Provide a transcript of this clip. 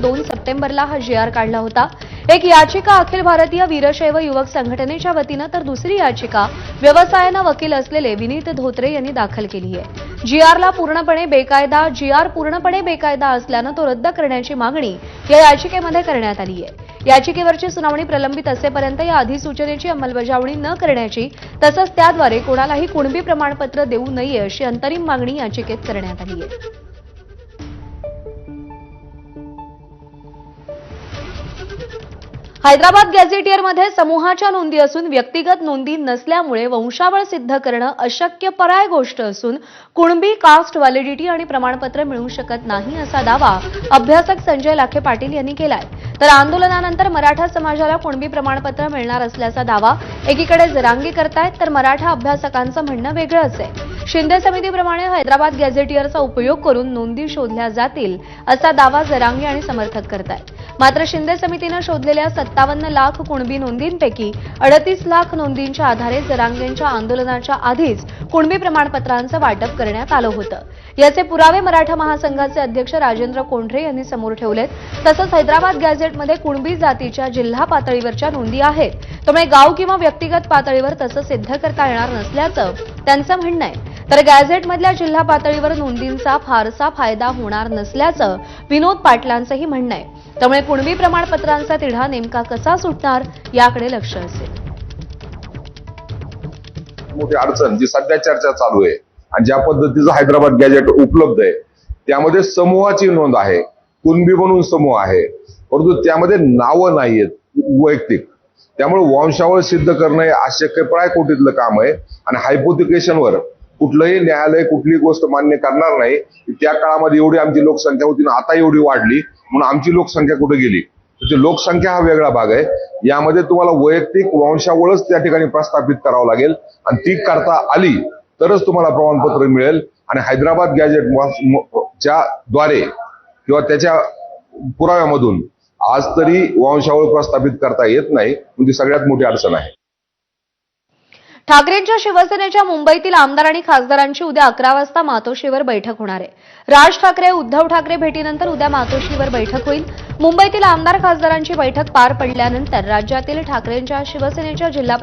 दोन सप्टेंबरला हा जी आर काढला होता. एक याचिका अखिल भारतीय वीरशैव युवक संघटनेच्या वतीनं तर दुसरी याचिका व्यवसायानं वकील असलेले विनीत धोत्रे यांनी दाखल केली आहे. जीआरला पूर्णपणे बेकायदा जीआर पूर्णपणे बेकायदा असल्यानं तो रद्द करण्याची मागणी या याचिकेमध्ये करण्यात आली आहे. याचिकेवरची सुनावणी प्रलंबित असेपर्यंत या अधिसूचनेची अंमलबजावणी न करण्याची तसंच त्याद्वारे कोणालाही कुणबी प्रमाणपत्र देऊ नये अशी अंतरिम मागणी याचिकेत करण्यात आली आहे. हैदराबाद गॅझेटियरमध्ये समूहाच्या नोंदी असून व्यक्तिगत नोंदी नसल्यामुळे वंशावळ सिद्ध करणं अशक्यपराय गोष्ट असून कुणबी कास्ट व्हॅलिडिटी आणि प्रमाणपत्र मिळू शकत नाही असा दावा अभ्यासक संजय लाखे पाटील यांनी केलाय. तर आंदोलनानंतर मराठा समाजाला कुणबी प्रमाणपत्र मिळणार असल्याचा दावा एकीकडे जरांगी करतायत तर मराठा अभ्यासकांचं म्हणणं वेगळंच आहे शिंदे समितीप्रमाणे हैदराबाद गॅझेटियरचा उपयोग करून नोंदी शोधल्या जातील असा दावा जरांगी आणि समर्थक करतायत. मात्र शिंदे समितीनं शोधलेल्या सत्तावन्न लाख कुणबी नोंदींपैकी अडतीस लाख नोंदींच्या आधारे जरांगेंच्या आंदोलनाच्या आधीच कुणबी प्रमाणपत्रांचं वाटप करण्यात आलं होतं. याचे पुरावे मराठा महासंघाचे अध्यक्ष राजेंद्र कोंढरे यांनी समोर ठेवलेत. तसंच हैदराबाद गॅझेटमध्ये कुणबी जातीच्या जिल्हा पातळीवरच्या नोंदी आहेत. त्यामुळे गाव किंवा व्यक्तिगत पातळीवर तसं सिद्ध करता येणार नसल्याचं त्यांचं म्हणणं आहे. तर गॅझेटमधल्या जिल्हा पातळीवर नोंदींचा फारसा फायदा होणार नसल्याचं विनोद पाटलांचंही म्हणणं आहे. त्यामुळे कुणबी प्रमाणपत्रांचा तिढा नेमका कसा सुटणार याकडे लक्ष असेल. मोठी अडचण जी सध्या चर्चा चालू आहे आणि ज्या पद्धतीचं हैदराबाद गॅजेट उपलब्ध आहे त्यामध्ये समूहाची नोंद आहे. कुणबी म्हणून समूह आहे. परंतु त्यामध्ये नावं नाहीयेत वैयक्तिक. त्यामुळे वंशावळ सिद्ध करणं हे अशक्यप्राय कोटीतलं काम आहे. आणि हायपोथिकेशनवर कुठलंही न्यायालय कुठली गोष्ट मान्य करणार नाही. त्या काळामध्ये एवढी आमची लोकसंख्या होती आता एवढी वाढली. म्हणून आमची लोकसंख्या कुठे गेली? तर ती लोकसंख्या हा वेगळा भाग आहे. यामध्ये तुम्हाला वैयक्तिक वंशावळच त्या ठिकाणी प्रस्थापित करावं लागेल. आणि ती करता आली तरच तुम्हाला प्रमाणपत्र मिळेल. आणि हैदराबाद गॅजेट च्या द्वारे किंवा त्याच्या पुराव्यामधून आज तरी वंशावळ प्रस्थापित करता येत नाही. म्हणजे सगळ्यात मोठी अडचण आहे. ठाकरेंच्या शिवसेनेच्या मुंबईतील आमदार आणि खासदारांची उद्या अकरा वाजता मातोश्रीवर बैठक होणार आहे. राज ठाकरे उद्धव ठाकरे भेटीनंतर उद्या मातोश्रीवर बैठक होईल. मुंबईतील आमदार खासदारांची बैठक पार पडल्यानंतर राज्यातील ठाकरेंच्या शिवसेनेच्या जिल्हा